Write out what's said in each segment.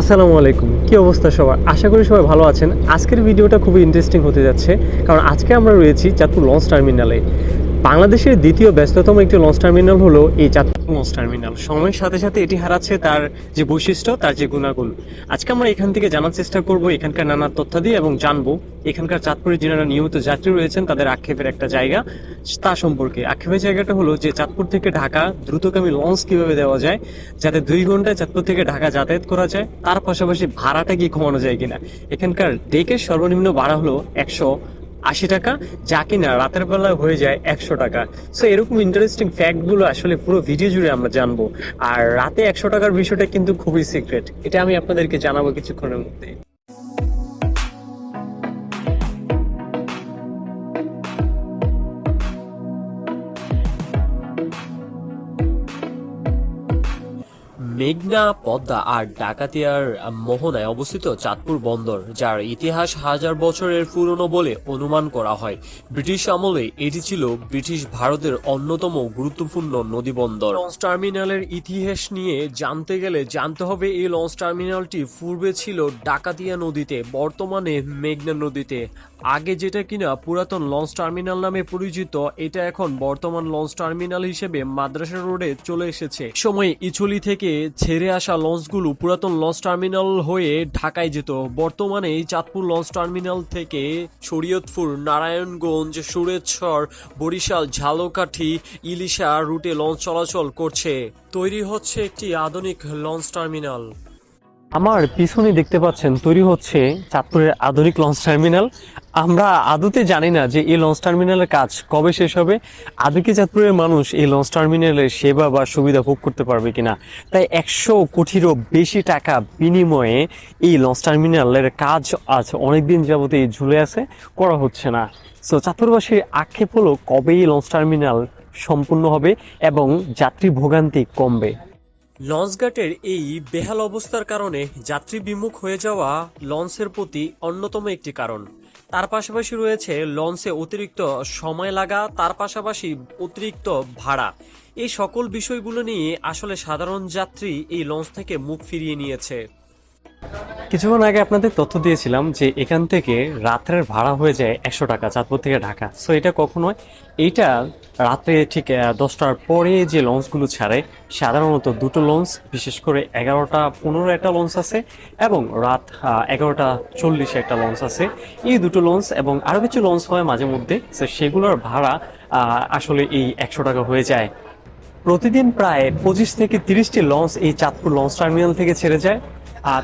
আসসালামু আলাইকুম। কী অবস্থা সবার? আশা করি সবাই ভালো আছেন। আজকের ভিডিওটা খুবই ইন্টারেস্টিং হতে যাচ্ছে। কারণ আজকে আমরা রয়েছি চাঁদপুর লঞ্চ টার্মিনালে। বাংলাদেশের দ্বিতীয় ব্যস্ততম একটি লঞ্চ টার্মিনাল হলো এই চাঁদপুর লঞ্চ টার্মিনাল সময়ের সাথে সাথে এটি হারাচ্ছে তার যে বৈশিষ্ট্য, তার যে গুণাগুণ। আজকে আমরা এখান থেকে জানার চেষ্টা করব এখানকার নানা তথ্যাদি এবং জানব এখানকার চাঁদপুরে যারা নিয়মিত যাত্রী রয়েছেন, তাদের আক্ষেপের একটা জায়গা তা সম্পর্কে। আক্ষেপের জায়গাটা হলো যে চাঁদপুর থেকে ঢাকা দ্রুতগামী লঞ্চ কীভাবে দেওয়া যায়, যাতে দুই ঘন্টায় চাঁদপুর থেকে ঢাকা যাতায়াত করা যায়, তার পাশাপাশি ভাড়াটা কি কমানো যায় কিনা। এখানকার ডেকের সর্বনিম্ন ভাড়া হলো একশো আশি টাকা, যা কিনা রাতের বেলা হয়ে যায় একশো টাকা। সো এরকম ইন্টারেস্টিং ফ্যাক্টগুলো আসলে পুরো ভিডিও জুড়ে আমরা জানব। আর রাতে একশো টাকার বিষয়টা কিন্তু খুবই সিক্রেট এটা আমি আপনাদেরকে জানাব কিছুক্ষণের মধ্যে মেঘনা, পদ্মা আর ডাকাতিয়ার মোহনায় অবস্থিত চাঁদপুর বন্দর, যার ইতিহাস হাজার বছরের পুরনো বলে অনুমান করা হয়। ব্রিটিশ আমলে এটি ছিল ব্রিটিশ ভারতের অন্যতম গুরুত্বপূর্ণ নদী বন্দর লঞ্চ টার্মিনালের ইতিহাস নিয়ে জানতে গেলে জানতে হবে, এই লঞ্চ টার্মিনালটি পূর্বে ছিল ডাকাতিয়া নদীতে, বর্তমানে মেঘনা নদীতে। আগে যেটা কিনা পুরাতন লঞ্চ টার্মিনাল নামে পরিচিত, এটা এখন বর্তমান লঞ্চ টার্মিনাল হিসেবে মাদ্রাসা রোডে চলে এসেছে। সময় ইচুলি থেকে ছেড়ে আসা লঞ্চগুলো পুরাতন লঞ্চ টার্মিনাল হয়ে ঢাকায় যেত। বর্তমানে চাঁদপুর লঞ্চ টার্মিনাল থেকে শরীয়তপুর, নারায়ণগঞ্জ, সুরেশ্বর, বরিশাল, ঝালকাঠি, ইলিশা রুটে লঞ্চ চলাচল করছে। তৈরি হচ্ছে একটি আধুনিক লঞ্চ টার্মিনাল। আমার পিছনে দেখতে পাচ্ছেন তৈরি হচ্ছে চাঁদপুরের আধুনিক লঞ্চ টার্মিনাল। আমরা আদতে জানি না যে এই লঞ্চ টার্মিনালের কাজ কবে শেষ হবে। আদৌ কি চাঁদপুরের মানুষ এই লঞ্চ টার্মিনালের সেবা বা সুবিধা ভোগ করতে পারবে কিনা? তাই একশো কোটিরও বেশি টাকা বিনিময়ে এই লঞ্চ টার্মিনালের কাজ আজ অনেকদিন যাবতীয় ঝুলে আছে, করা হচ্ছে না। সো চাঁদপুরবাসীর আক্ষেপ হলো কবে এই লঞ্চ টার্মিনাল সম্পূর্ণ হবে এবং যাত্রী ভোগান্তি কমবে। লঞ্চঘাটের এই বেহাল অবস্থার কারণে যাত্রী বিমুখ হয়ে যাওয়া লঞ্চের প্রতি অন্যতম একটি কারণ। তার পাশাপাশি রয়েছে লঞ্চে অতিরিক্ত সময় লাগা, তার পাশাপাশি অতিরিক্ত ভাড়া। এই সকল বিষয়গুলো নিয়ে আসলে সাধারণ যাত্রী এই লঞ্চ থেকে মুখ ফিরিয়ে নিয়েছে। কিছুক্ষণ আগে আপনাদের তথ্য দিয়েছিলাম যে এখান থেকে রাত্রের ভাড়া হয়ে যায় একশো টাকা চাঁদপুর থেকে ঢাকা। সো এটা কখনো এইটা রাত্রে ঠিক দশটার পরে যে লঞ্চগুলো ছাড়ে, সাধারণত দুটো লঞ্চ বিশেষ করে এগারোটা, পনেরো একটা লঞ্চ আছে এবং রাত এগারোটা চল্লিশে একটা লঞ্চ আছে। এই দুটো লঞ্চ এবং আরও কিছু লঞ্চ হয় মাঝে মধ্যে তো সেগুলোর ভাড়া আসলে এই একশো টাকা হয়ে যায়। প্রতিদিন প্রায় পঁচিশ থেকে তিরিশটি লঞ্চ এই চাঁদপুর লঞ্চ টার্মিনাল থেকে ছেড়ে যায়।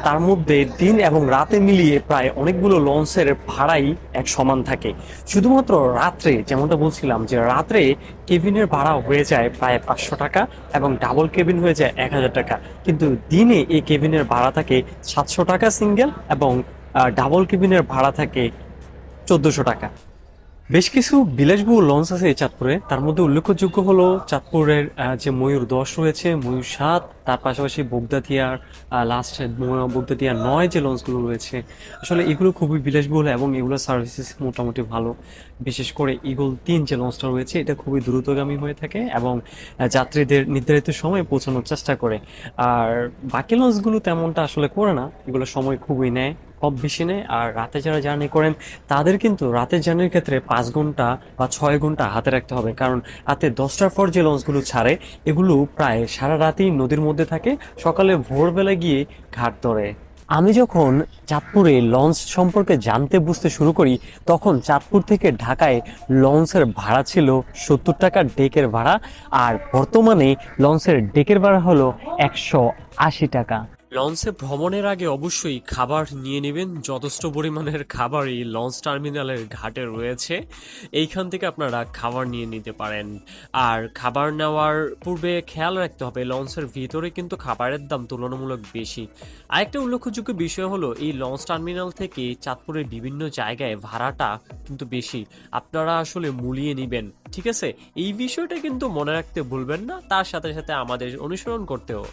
তার মধ্যে দিন এবং রাতে মিলিয়ে প্রায় অনেকগুলো লঞ্চের ভাড়াই এক সমান থাকে। শুধুমাত্র রাত্রে, যেমনটা বলছিলাম যে রাত্রে কেবিনের ভাড়া হয়ে যায় প্রায় পাঁচশো টাকা এবং ডাবল কেবিন হয়ে যায় এক হাজার টাকা। কিন্তু দিনে এই কেবিনের ভাড়া থাকে সাতশো টাকা সিঙ্গেল এবং ডাবল কেবিনের ভাড়া থাকে চোদ্দশো টাকা। বেশ কিছু বিলাসবহুল লঞ্চ আছে এই চাঁদপুরে। তার মধ্যে উল্লেখযোগ্য হলো চাঁদপুরের যে ময়ূর দশ রয়েছে, ময়ূর সাত, তার পাশাপাশি বগদাতিয়ার লাস্ট বগদাতিয়ার নয় যে লঞ্চগুলো রয়েছে। আসলে এগুলো খুবই বিলাসবহুল এবং এগুলোর সার্ভিসেস মোটামুটি ভালো। বিশেষ করে ইগল তিন যে লঞ্চটা রয়েছে, এটা খুবই দ্রুতগামী হয়ে থাকে এবং যাত্রীদের নির্ধারিত সময়ে পৌঁছানোর চেষ্টা করে। আর বাকি লঞ্চগুলো তেমনটা আসলে করে না, এগুলো সময় খুবই নেয়। কম বেশি নেয় আর রাতে যারা জার্নি করেন, তাদের কিন্তু রাতের জার্নির ক্ষেত্রে পাঁচ ঘণ্টা বা ছয় ঘণ্টা হাতে রাখতে হবে। কারণ রাতে দশটার পর যে লঞ্চগুলো ছাড়ে, এগুলো প্রায় সারা রাতেই নদীর মধ্যে থাকে, সকালে ভোরবেলা গিয়ে ঘাট ধরে। আমি যখন চাঁদপুরে লঞ্চ সম্পর্কে জানতে বুঝতে শুরু করি, তখন চাঁদপুর থেকে ঢাকায় লঞ্চের ভাড়া ছিল সত্তর টাকা ডেকের ভাড়া, আর বর্তমানে লঞ্চের ডেকের ভাড়া হলো একশো আশি টাকা। লঞ্চে ভ্রমণের আগে অবশ্যই খাবার নিয়ে নেবেন। যথেষ্ট পরিমাণের খাবারই লঞ্চ টার্মিনালের ঘাটে রয়েছে। এইখান থেকে আপনারা খাবার নিয়ে নিতে পারেন। আর খাবার নেওয়ার পূর্বে খেয়াল রাখতে হবে, লঞ্চের ভিতরে কিন্তু খাবারের দাম তুলনামূলক বেশি। আরেকটা উল্লেখযোগ্য বিষয় হলো, এই লঞ্চ টার্মিনাল থেকে চাঁদপুরের বিভিন্ন জায়গায় ভাড়াটা কিন্তু বেশি। আপনারা আসলে মুলিয়ে নেবেন, ঠিক আছে? এই বিষয়টা কিন্তু মনে রাখতে ভুলবেন না। তার সাথে সাথে আমাদের অনুসরণ করতেও।